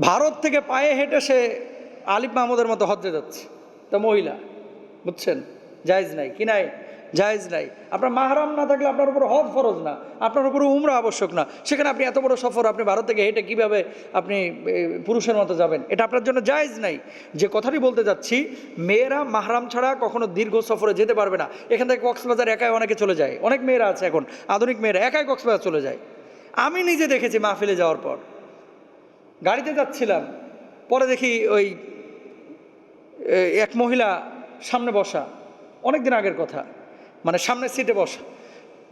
ভারত থেকে পায়ে হেঁটে সে আলিফ মাহমুদের মতো হজ্জে যাচ্ছে। তা মহিলা, বুঝছেন? জায়েজ নাই। কি নাই? জায়েজ নাই। আপনার মাহরাম না থাকলে আপনার উপর হজ ফরজ না। আপনার উপর উমরা আবশ্যক না। সেখানে আপনি এত বড় সফর আপনি ভারত থেকে হেঁটে কীভাবে আপনি পুরুষের মতো যাবেন? এটা আপনার জন্য জায়েজ নাই। যে কথাটি বলতে যাচ্ছি, মেয়েরা মাহরাম ছাড়া কখনো দীর্ঘ সফরে যেতে পারবে না। এখান থেকে কক্সবাজার একাই অনেকে চলে যায়। অনেক মেয়েরা আছে এখন। আধুনিক মেয়েরা একাই কক্সবাজার চলে যায়। আমি নিজে দেখেছি মাহফিলে যাওয়ার পর। গাড়িতে যাচ্ছিলাম, পরে দেখি ওই এক মহিলা সামনে বসা। অনেক দিন আগের কথা মানে সামনের সিটে বসা।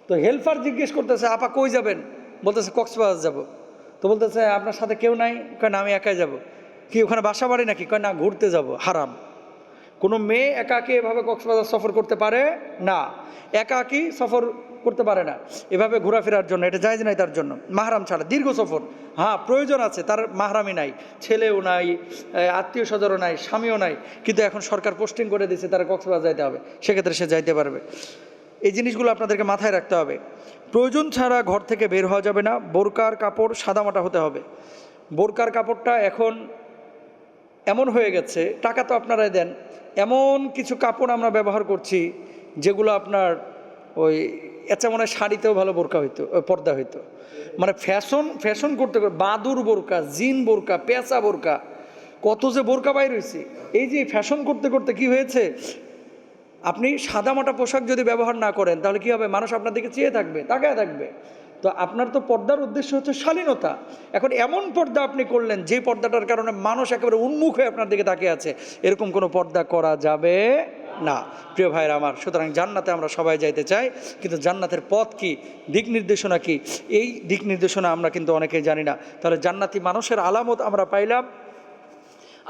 তো হেল্পার জিজ্ঞেস করতেছে, আপা কই যাবেন? বলতেছে, কক্সবাজার যাব। তো বলতেছে, আপনার সাথে কেউ নাই? কয় না, আমি একাই যাব। কি, ওখানে বাসা বাড়ি নাকি? কয় না, ঘুরতে যাব, হারাম। কোনো মেয়ে একাকে এভাবে কক্সবাজার সফর করতে পারে? না। একাকি সফর করতে পারে না। এভাবে ঘোরাফেরার জন্য, এটা জায়জ নাই তার জন্য। মাহরাম ছাড়া, দীর্ঘ সফর। হ্যাঁ প্রয়োজন আছে, তার মাহরামই নাই। ছেলেও নাই আত্মীয় স্বজনও নাই, স্বামীও নাই। কিন্তু এখন সরকার পোস্টিং করে দিয়েছে, তারা কক্সবাজার যাইতে হবে। সেক্ষেত্রে সে যাইতে পারবে। এই জিনিসগুলো আপনাদেরকে মাথায় রাখতে হবে। প্রয়োজন ছাড়া ঘর থেকে বের হওয়া যাবে না, বোরকার কাপড় সাদামাটা হতে হবে। বোরকার কাপড়টা এখন এমন হয়ে গেছে, টাকা তো আপনারাই দেন। এমন কিছু কাপড় আমরা ব্যবহার করছি, যেগুলো আপনার ওই এত মনে হয় শাড়িতেও ভালো বোরকা হইতো পর্দা হইতো। মানে ফ্যাশন ফ্যাশন করতে করতে, বাদুর বোরকা, জিন বোরকা, পেঁচা বোরকা, কত যে বোরকা বাইর হয়েছে এই যে ফ্যাশন করতে করতে কি হয়েছে? আপনি সাদামাটা পোশাক যদি ব্যবহার না করেন, তাহলে কি হবে? মানুষ আপনার দিকে চেয়ে থাকবে, তাকায় থাকবে। তো আপনার তো পর্দার উদ্দেশ্য হচ্ছে শালীনতা। এখন এমন পর্দা আপনি করলেন, যে পর্দাটার কারণে মানুষ একেবারে উন্মুখ হয়ে আপনার দিকে তাকিয়ে আছে। এরকম কোনো পর্দা করা যাবে? না। প্রিয় ভাইয়ের আমার, সুতরাং জান্নাতে আমরা সবাই যাইতে চাই, কিন্তু জান্নাতের পথ কি, দিক নির্দেশনা কি, এই দিক নির্দেশনা আমরা কিন্তু অনেকেই জানি না। তাহলে জান্নাতি মানুষের আলামত আমরা পাইলাম,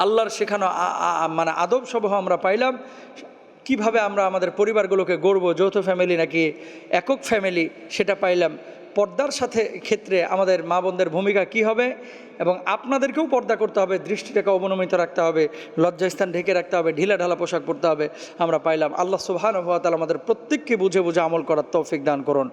আল্লাহর শেখানো মানে আদব সবহ আমরা পাইলাম, কীভাবে আমরা আমাদের পরিবারগুলোকে গড়ব, যৌথ ফ্যামিলি নাকি একক ফ্যামিলি, সেটা পাইলাম। পর্দার সাথে ক্ষেত্রে আমাদের মা বোনদের ভূমিকা কি হবে এবং আপনাদেরকেও পর্দা করতে হবে, দৃষ্টিটাকে অবনমিত রাখতে হবে, লজ্জাস্থান ঢেকে রাখতে হবে, ঢিলা ঢালা পোশাক পরতে হবে, আমরা পাইলাম। আল্লাহ সুবহান আমাদের প্রত্যেককে বুঝে বুঝে আমল করার তৌফিক দান করুন।